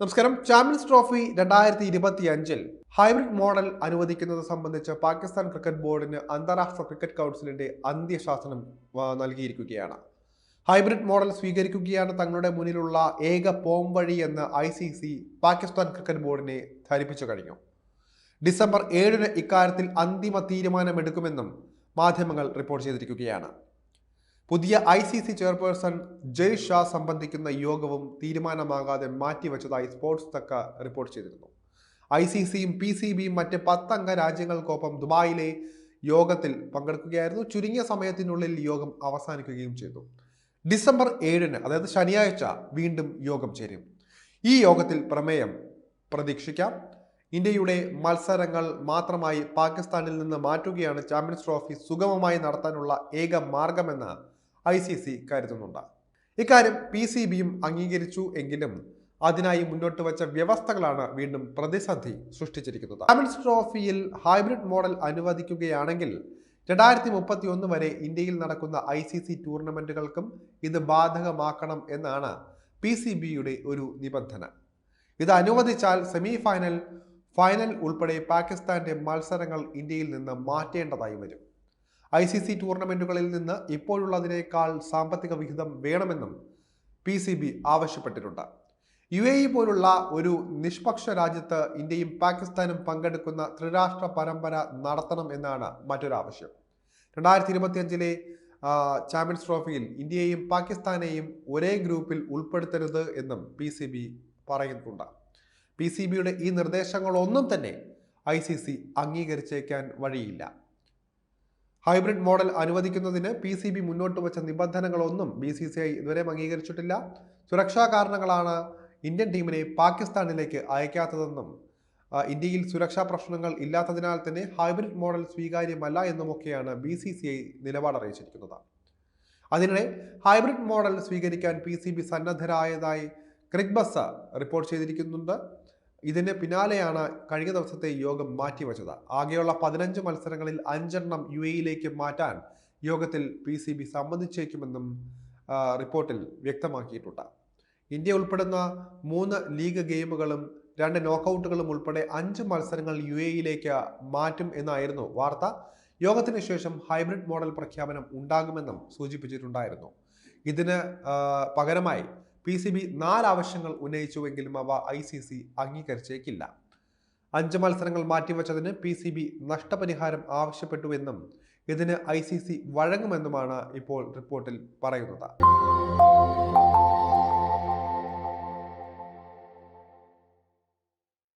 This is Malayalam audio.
നമസ്കാരം. ചാമ്പ്യൻസ് ട്രോഫി രണ്ടായിരത്തി ഇരുപത്തി അഞ്ചിൽ ഹൈബ്രിഡ് മോഡൽ അനുവദിക്കുന്നത് സംബന്ധിച്ച് പാകിസ്ഥാൻ ക്രിക്കറ്റ് ബോർഡിന് അന്താരാഷ്ട്ര ക്രിക്കറ്റ് കൗൺസിലിന്റെ അന്ത്യശാസനം നൽകിയിരിക്കുകയാണ്. ഹൈബ്രിഡ് മോഡൽ സ്വീകരിക്കുകയാണ് തങ്ങളുടെ മുന്നിലുള്ള ഏക പോംവഴി എന്ന് I C C Pakistan cricket ബോർഡിനെ ധരിപ്പിച്ചു കഴിഞ്ഞു. ഡിസംബർ ഏഴിന് ഇക്കാര്യത്തിൽ അന്തിമ തീരുമാനമെടുക്കുമെന്നും മാധ്യമങ്ങൾ റിപ്പോർട്ട് ചെയ്തിരിക്കുകയാണ്. പുതിയ I C C chairperson Jay Shah സംബന്ധിക്കുന്ന യോഗവും തീരുമാനമാകാതെ മാറ്റിവെച്ചതായി സ്പോർട്സ് തക്ക റിപ്പോർട്ട് ചെയ്തിരുന്നു. ഐ സി സിയും പി സി ബിയും മറ്റ് പത്തംഗ രാജ്യങ്ങൾക്കൊപ്പം ദുബായിലെ യോഗത്തിൽ പങ്കെടുക്കുകയായിരുന്നു. ചുരുങ്ങിയ സമയത്തിനുള്ളിൽ യോഗം അവസാനിക്കുകയും ചെയ്തു. ഡിസംബർ ഏഴിന് അതായത് ശനിയാഴ്ച വീണ്ടും യോഗം ചേരും. ഈ യോഗത്തിൽ പ്രമേയം പ്രതീക്ഷിക്കാം. ഇന്ത്യയുടെ മത്സരങ്ങൾ മാത്രമായി പാകിസ്ഥാനിൽ നിന്ന് മാറ്റുകയാണ് ചാമ്പ്യൻസ് ട്രോഫി സുഗമമായി നടത്താനുള്ള ഏക മാർഗമെന്ന് ഐ സി സി കരുതുന്നുണ്ട്. ഇക്കാര്യം പി സി ബിയും അംഗീകരിച്ചു എങ്കിലും അതിനായി മുന്നോട്ട് വച്ച വ്യവസ്ഥകളാണ് വീണ്ടും പ്രതിസന്ധി സൃഷ്ടിച്ചിരിക്കുന്നത്. ചാമ്പ്യൻസ് ട്രോഫിയിൽ ഹൈബ്രിഡ് മോഡൽ അനുവദിക്കുകയാണെങ്കിൽ രണ്ടായിരത്തി മുപ്പത്തി ഒന്ന് വരെ ഇന്ത്യയിൽ നടക്കുന്ന ഐ സി സി ടൂർണമെന്റുകൾക്കും ഇത് ബാധകമാക്കണം എന്നാണ് പി സി ബിയുടെ ഒരു നിബന്ധന. ഇത് അനുവദിച്ചാൽ സെമി ഫൈനൽ ഫൈനൽ ഉൾപ്പെടെ പാകിസ്ഥാന്റെ മത്സരങ്ങൾ ഇന്ത്യയിൽ നിന്ന് മാറ്റേണ്ടതായി വരും. ഐ സി സി ടൂർണമെന്റുകളിൽ നിന്ന് ഇപ്പോഴുള്ളതിനേക്കാൾ സാമ്പത്തിക വിഹിതം വേണമെന്നും പി സി ബി ആവശ്യപ്പെട്ടിട്ടുണ്ട്. യു എ ഇ പോലുള്ള ഒരു നിഷ്പക്ഷ രാജ്യത്ത് ഇന്ത്യയും പാകിസ്ഥാനും പങ്കെടുക്കുന്ന ത്രിരാഷ്ട്ര പരമ്പര നടത്തണം എന്നാണ് മറ്റൊരാവശ്യം. രണ്ടായിരത്തി ഇരുപത്തിയഞ്ചിലെ ചാമ്പ്യൻസ് ട്രോഫിയിൽ ഇന്ത്യയെയും പാകിസ്ഥാനെയും ഒരേ ഗ്രൂപ്പിൽ ഉൾപ്പെടുത്തരുത് എന്നും പി സി ബി പറയുന്നുണ്ട്. പി സി ബിയുടെ ഈ നിർദ്ദേശങ്ങളൊന്നും തന്നെ ഐ സി സി അംഗീകരിച്ചേക്കാൻ വഴിയില്ല. ഹൈബ്രിഡ് മോഡൽ അനുവദിക്കുന്നതിന് പി സി ബി മുന്നോട്ട് വച്ച നിബന്ധനകളൊന്നും ബി സി സി ഐ ഇതുവരെ അംഗീകരിച്ചിട്ടില്ല. സുരക്ഷാ കാരണങ്ങളാണ് ഇന്ത്യൻ ടീമിനെ പാകിസ്ഥാനിലേക്ക് അയക്കാത്തതെന്നും ഇന്ത്യയിൽ സുരക്ഷാ പ്രശ്നങ്ങൾ ഇല്ലാത്തതിനാൽ തന്നെ ഹൈബ്രിഡ് മോഡൽ സ്വീകാര്യമല്ല എന്നുമൊക്കെയാണ് ബി സി സി ഐ നിലപാട് അറിയിച്ചിരിക്കുന്നത്. അതിനിടെ ഹൈബ്രിഡ് മോഡൽ സ്വീകരിക്കാൻ പി സി ബി സന്നദ്ധരായതായി ക്രിക്ബസ് റിപ്പോർട്ട് ചെയ്തിരിക്കുന്നുണ്ട്. ഇതിന് പിന്നാലെയാണ് കഴിഞ്ഞ ദിവസത്തെ യോഗം മാറ്റിവെച്ചത്. ആകെയുള്ള പതിനഞ്ച് മത്സരങ്ങളിൽ അഞ്ചെണ്ണം യു എയിലേക്ക് മാറ്റാൻ യോഗത്തിൽ പി സി ബി സമ്മതിച്ചേക്കുമെന്നും റിപ്പോർട്ടിൽ വ്യക്തമാക്കിയിട്ടുണ്ട്. ഇന്ത്യ ഉൾപ്പെടുന്ന മൂന്ന് ലീഗ് ഗെയിമുകളും രണ്ട് നോക്കൗട്ടുകളും ഉൾപ്പെടെ അഞ്ച് മത്സരങ്ങൾ യു എയിലേക്ക് മാറ്റും എന്നായിരുന്നു വാർത്ത. യോഗത്തിന് ശേഷം ഹൈബ്രിഡ് മോഡൽ പ്രഖ്യാപനം ഉണ്ടാകുമെന്നും സൂചിപ്പിച്ചിട്ടുണ്ടായിരുന്നു. ഇതിന് പകരമായി പി സി ബി നാല് ആവശ്യങ്ങൾ ഉന്നയിച്ചുവെങ്കിലും അവ ഐ സി സി അംഗീകരിച്ചേക്കില്ല. അഞ്ച് മത്സരങ്ങൾ മാറ്റിവെച്ചതിന് പി സി ബി നഷ്ടപരിഹാരം ആവശ്യപ്പെട്ടുവെന്നും ഇതിന് ഐ സി സി വഴങ്ങുമെന്നുമാണ് ഇപ്പോൾ റിപ്പോർട്ടിൽ പറയുന്നത്.